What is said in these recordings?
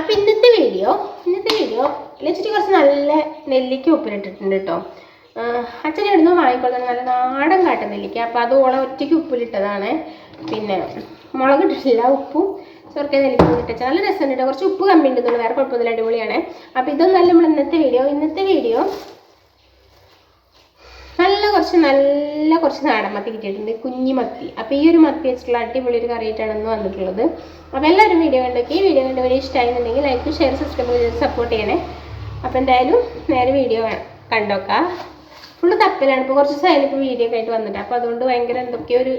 അപ്പം ഇന്നത്തെ വീഡിയോ ഇന്നത്തെ വീഡിയോ ലച്ചിട്ട് കുറച്ച് നല്ല നെല്ലിക്ക ഉപ്പിലിട്ടിട്ടുണ്ട് കേട്ടോ അച്ഛൻ ഇടുന്ന വാങ്ങിക്കൊള്ളുന്ന നല്ല നാടൻ കാട്ട നെല്ലിക്ക. അപ്പോൾ അത് ഓളെ ഒറ്റയ്ക്ക് ഉപ്പിലിട്ടതാണ്. പിന്നെ മുളക് ഇട്ടിട്ടില്ല ഉപ്പും ചെറുക്ക നെല്ലിക്ക ഇട്ടിട്ട് നല്ല രസമുണ്ട് കുറച്ച് ഉപ്പ് കമ്മി ഉണ്ടെന്നുള്ളൂ വേറെ കുഴപ്പമൊന്നുമില്ല. അടിപൊളിയാണ്. അപ്പോൾ ഇതൊന്നല്ല നമ്മൾ ഇന്നത്തെ വീഡിയോ ഇന്നത്തെ വീഡിയോ നല്ല കുറച്ച് നല്ല കുറച്ച് നാടൻ മത്തി കിട്ടിയിട്ടുണ്ട് കുഞ്ഞി മത്തി. അപ്പോൾ ഈ ഒരു മത്തി വെച്ചിട്ടുള്ള അടിപൊളി ഒരു കറിയായിട്ടാണ് ഇന്ന് വന്നിട്ടുള്ളത്. അപ്പോൾ എല്ലാവരും വീഡിയോ കണ്ടൊക്കെ. ഈ വീഡിയോ കണ്ട് വലിയ ഇഷ്ടമായിരുന്നുണ്ടെങ്കിൽ ലൈക്ക് ഷെയർ സബ്സ്ക്രൈബ് ചെയ്ത് സപ്പോർട്ട് ചെയ്യണേ. അപ്പോൾ എന്തായാലും നേരെ വീഡിയോ കണ്ടോക്കാം. ഫുള്ള് തപ്പലാണ്. ഇപ്പോൾ കുറച്ച് സൈഡിൽ ഇപ്പോൾ വീഡിയോ ഒക്കെ ആയിട്ട് വന്നിട്ട്. അപ്പോൾ അതുകൊണ്ട് ഭയങ്കര എന്തൊക്കെയോ ഒരു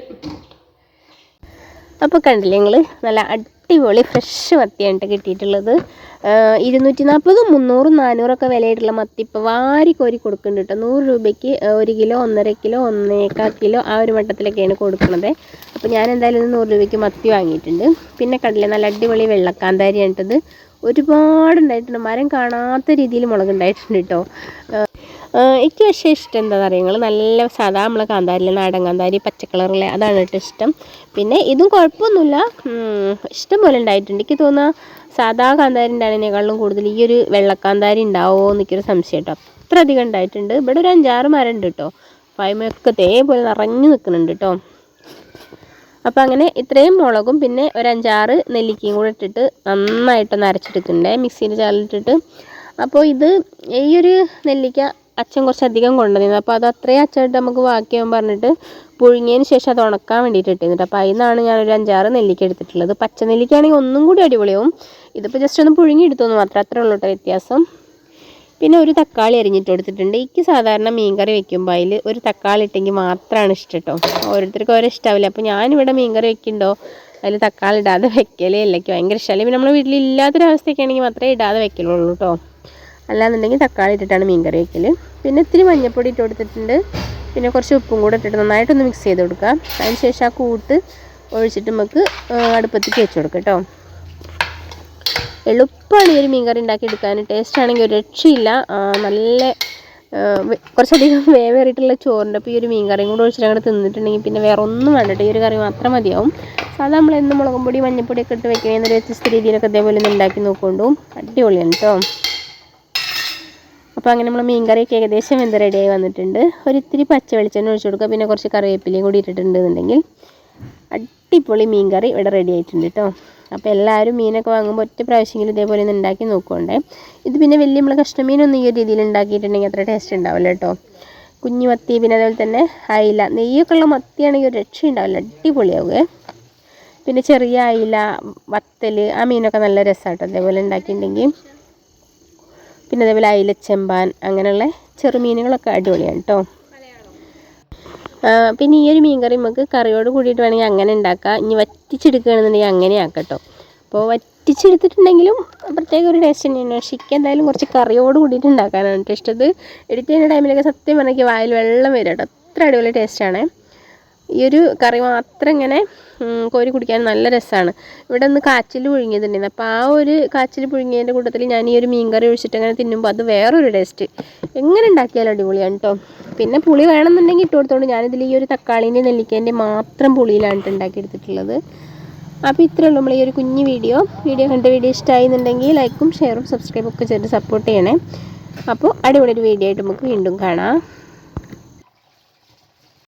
അപ്പോൾ കണ്ടില്ലേ നിങ്ങൾ നല്ല അടിപൊളി ഫ്രഷ് മത്തിയാണ് കിട്ടിയിട്ടുള്ളത്. ഇരുന്നൂറ്റി നാൽപ്പതും മുന്നൂറും നാനൂറൊക്കെ വിലയായിട്ടുള്ള മത്തി ഇപ്പോൾ വാരി കോരി കൊടുക്കുന്നുണ്ട് കേട്ടോ നൂറ് രൂപയ്ക്ക് ഒരു കിലോ ഒന്നര കിലോ ഒന്നേക്കാൽ കിലോ ആ ഒരു മട്ടത്തിലൊക്കെയാണ് കൊടുക്കുന്നത് അപ്പോൾ ഞാൻ എന്തായാലും നൂറ് രൂപയ്ക്ക് മത്തി വാങ്ങിയിട്ടുണ്ട്. പിന്നെ കണ്ടില്ലേ നല്ല അടിപൊളി വെള്ളക്കാന്താരിയാണ് കേട്ടത് ഒരുപാടുണ്ടായിട്ടുണ്ട്. മരം കാണാത്ത രീതിയിൽ മുളകുണ്ടായിട്ടുണ്ട് കേട്ടോ എനിക്ക് പക്ഷേ ഇഷ്ടം എന്താണെന്ന് അറിയുന്നത് നല്ല സാധാ നമ്മളെ കാന്താരിലെ നാടൻ കാന്താരി പച്ച കളറിലെ അതാണ് കേട്ടോ ഇഷ്ടം. പിന്നെ ഇതും കുഴപ്പമൊന്നുമില്ല. ഇഷ്ടം പോലെ ഉണ്ടായിട്ടുണ്ട്. എനിക്ക് തോന്നുക സാധാ കാന്താരി ഉണ്ടായതിനേക്കാളും കൂടുതൽ ഈ ഒരു വെള്ളക്കാന്താരി ഉണ്ടാവുമോ എന്നൊക്കെയൊരു സംശയം കേട്ടോ. അത്ര അധികം ഉണ്ടായിട്ടുണ്ട്. ഇവിടെ ഒരു അഞ്ചാറ് മരം ഉണ്ട് കേട്ടോ പയമൊക്കെ തേപോലെ നിറഞ്ഞു നിൽക്കുന്നുണ്ട് കേട്ടോ. അപ്പോൾ അങ്ങനെ ഇത്രയും മുളകും പിന്നെ ഒരു അഞ്ചാറ് നെല്ലിക്കയും കൂടെ ഇട്ടിട്ട് നന്നായിട്ടൊന്ന് അരച്ചെടുക്കണ്ടേ മിക്സിയിൽ ചാലിട്ടിട്ട് അപ്പോൾ ഇത് ഈ ഒരു നെല്ലിക്ക അച്ഛൻ കുറച്ചധികം കൊണ്ടുവന്നിരുന്നു. അപ്പോൾ അത് അത്രയും അച്ഛനായിട്ട് നമുക്ക് വാക്കിയാൻ പറഞ്ഞിട്ട് പുഴുങ്ങിയതിന് ശേഷം അത് ഉണക്കാൻ വേണ്ടിയിട്ട് ഇട്ടിരുന്നിട്ട് അപ്പോൾ അതിൽ നിന്നാണ് ഞാനൊരു അഞ്ചാറ് നെല്ലിക്ക എടുത്തിട്ടുള്ളത്. പച്ച നെല്ലിക്കയാണെങ്കിൽ ഒന്നും കൂടി അടിപൊളിയാവും. ഇതിപ്പോൾ ജസ്റ്റ് ഒന്ന് പുഴുങ്ങി എടുത്തോന്ന് മാത്രം. അത്രേ ഉള്ളൂ കേട്ടോ വ്യത്യാസം. പിന്നെ ഒരു തക്കാളി അരിഞ്ഞിട്ട് കൊടുത്തിട്ടുണ്ട്. എനിക്ക് സാധാരണ മീൻകറി വെക്കുമ്പോൾ അതിൽ ഒരു തക്കാളി ഇട്ടെങ്കിൽ മാത്രമാണ് ഇഷ്ടം കേട്ടോ ഓരോരുത്തർക്കും ഓരോ ഇഷ്ടാവില്ല. അപ്പോൾ ഞാനിവിടെ മീൻകറി വെക്കുന്നുണ്ടോ? അതിൽ തക്കാളി ഇടാതെ വെക്കലേ ഇല്ല. എനിക്ക് ഭയങ്കര ഇഷ്ടമല്ലേ പിന്നെ നമ്മുടെ വീട്ടിൽ ഇല്ലാത്തൊരവസ്ഥയൊക്കെ ആണെങ്കിൽ മാത്രമേ ഇടാതെ വെക്കലുള്ളൂ കേട്ടോ അല്ലാന്നുണ്ടെങ്കിൽ തക്കാളി ഇട്ടിട്ടാണ് മീൻ കറി വയ്ക്കൽ പിന്നെ ഇത്തിരി മഞ്ഞൾപ്പൊടി ഇട്ട് കൊടുത്തിട്ടുണ്ട്. പിന്നെ കുറച്ച് ഉപ്പും കൂടെ ഇട്ടിട്ട് നന്നായിട്ടൊന്ന് മിക്സ് ചെയ്ത് കൊടുക്കാം അതിന് ശേഷം ആ കൂട്ട് ഒഴിച്ചിട്ട് നമുക്ക് അടുപ്പത്തേക്ക് വെച്ച് കൊടുക്കാം കേട്ടോ. എളുപ്പമാണ് ഈ ഒരു മീൻകറി ഉണ്ടാക്കി എടുക്കാൻ ടേസ്റ്റ് ആണെങ്കിൽ ഒരു രക്ഷയില്ല. നല്ല കുറച്ചധികം വേവേറിയിട്ടുള്ള ചോറിന്റെ അപ്പോൾ ഈ ഒരു മീൻ കറിയും കൂടെ ഒഴിച്ചിട്ട് അങ്ങോട്ട് തിന്നിട്ടുണ്ടെങ്കിൽ പിന്നെ വേറെ ഒന്നും വേണ്ടട്ടോ ഈ ഒരു കറി മാത്രം മതിയാവും. സാധാരണ നമ്മൾ എന്നും മുളകും പൊടി മഞ്ഞപ്പൊടിയൊക്കെ ഇട്ട് വെക്കണേ എന്നൊരു വ്യത്യസ്ത രീതിയിലൊക്കെ ഇതേപോലെ ഒന്ന് ഉണ്ടാക്കി നോക്കുകൊണ്ടും അടിപൊളിയാണ് കേട്ടോ. അപ്പോൾ അങ്ങനെ നമ്മൾ മീൻ കറിയൊക്കെ ഏകദേശം വെന്ത് റെഡിയായി വന്നിട്ടുണ്ട്. ഒരു ഇത്തിരി പച്ച വെളിച്ചെണ്ണ ഒഴിച്ച് കൊടുക്കുക. പിന്നെ കുറച്ച് കറിവേപ്പിലയും കൂടി ഇട്ടിട്ടുണ്ടെന്നുണ്ടെങ്കിൽ അടിപൊളി മീൻ കറി ഇവിടെ റെഡി ആയിട്ടുണ്ട് കേട്ടോ അപ്പോൾ എല്ലാവരും മീനൊക്കെ വാങ്ങുമ്പോൾ ഒറ്റ പ്രാവശ്യമെങ്കിലും ഇതേപോലെ ഒന്ന് ഉണ്ടാക്കി നോക്കുകൊണ്ടേ ഇത് പിന്നെ വലിയ നമ്മൾ കഷ്ണമീനൊന്നും ഈ ഒരു രീതിയിൽ ഉണ്ടാക്കിയിട്ടുണ്ടെങ്കിൽ അത്ര ടേസ്റ്റ് ഉണ്ടാവില്ല കേട്ടോ കുഞ്ഞു മത്തി പിന്നെ അതുപോലെ തന്നെ അയില നെയ്യൊക്കെ ഉള്ള മത്തിയാണെങ്കിൽ ഒരു രക്ഷ ഉണ്ടാവില്ല. അടിപൊളിയാവുക പിന്നെ ചെറിയ അയില വത്തൽ ആ മീനൊക്കെ നല്ല രസമാട്ടോ അതേപോലെ ഉണ്ടാക്കിയിട്ടുണ്ടെങ്കിൽ പിന്നെ അതേപോലെ അയിലച്ചെമ്പാൻ അങ്ങനെയുള്ള ചെറുമീനുകളൊക്കെ അടിപൊളിയാണ് കേട്ടോ. പിന്നെ ഈ ഒരു മീൻകറി നമുക്ക് കറിയോട് കൂടിയിട്ട് വേണമെങ്കിൽ അങ്ങനെ ഉണ്ടാക്കാം. ഇനി വറ്റിച്ചെടുക്കുകയാണെന്നുണ്ടെങ്കിൽ അങ്ങനെ ആക്കാം കേട്ടോ. അപ്പോൾ വറ്റിച്ചെടുത്തിട്ടുണ്ടെങ്കിലും പ്രത്യേക ഒരു ടേസ്റ്റ് തന്നെയാണ്. പക്ഷേ എന്തായാലും കുറച്ച് കറിയോട് കൂടിയിട്ട് ഉണ്ടാക്കാനാണ് കേട്ടോ ഇഷ്ടത് എഡിറ്റ് ചെയ്യുന്ന ടൈമിലൊക്കെ സത്യം പറഞ്ഞെങ്കിൽ വായിൽ വെള്ളം വരും കേട്ടോ. അത്ര അടിപൊളി ടേസ്റ്റാണ് ഈ ഒരു കറി മാത്രം ഇങ്ങനെ കോരി കുടിക്കാൻ നല്ല രസമാണ്. ഇവിടെ ഒന്ന് കാച്ചിൽ പുഴുങ്ങിയതുണ്ടായിരുന്നു. അപ്പോൾ ആ ഒരു കാച്ചിൽ പുഴുങ്ങിയതിന്റെ കൂട്ടത്തിൽ ഞാൻ ഈ ഒരു മീൻ കറി ഒഴിച്ചിട്ട് അങ്ങനെ തിന്നുമ്പോൾ അത് വേറൊരു ടേസ്റ്റ്. എങ്ങനെ ഉണ്ടാക്കിയാലും അടിപൊളിയാണ് കേട്ടോ പിന്നെ പുളി വേണമെന്നുണ്ടെങ്കിൽ ഇട്ട് കൊടുത്തോണ്ട് ഞാനിതിൽ ഈ ഒരു തക്കാളീന്റെ നെല്ലിക്കേന്റെ മാത്രം പുളിയിലാണ് ഉണ്ടാക്കി എടുത്തിട്ടുള്ളത് അപ്പോൾ ഇത്രയേ ഉള്ളൂ നമ്മൾ ഈ ഒരു കുഞ്ഞു വീഡിയോ. വീഡിയോ കണ്ട വീഡിയോ ഇഷ്ടമായിരുന്നുണ്ടെങ്കിൽ ലൈക്കും ഷെയറും സബ്സ്ക്രൈബും ഒക്കെ ചെയ്ത് സപ്പോർട്ട് ചെയ്യണേ. അപ്പോൾ അടിപൊളി ഒരു വീഡിയോ ആയിട്ട് നമുക്ക് വീണ്ടും കാണാം.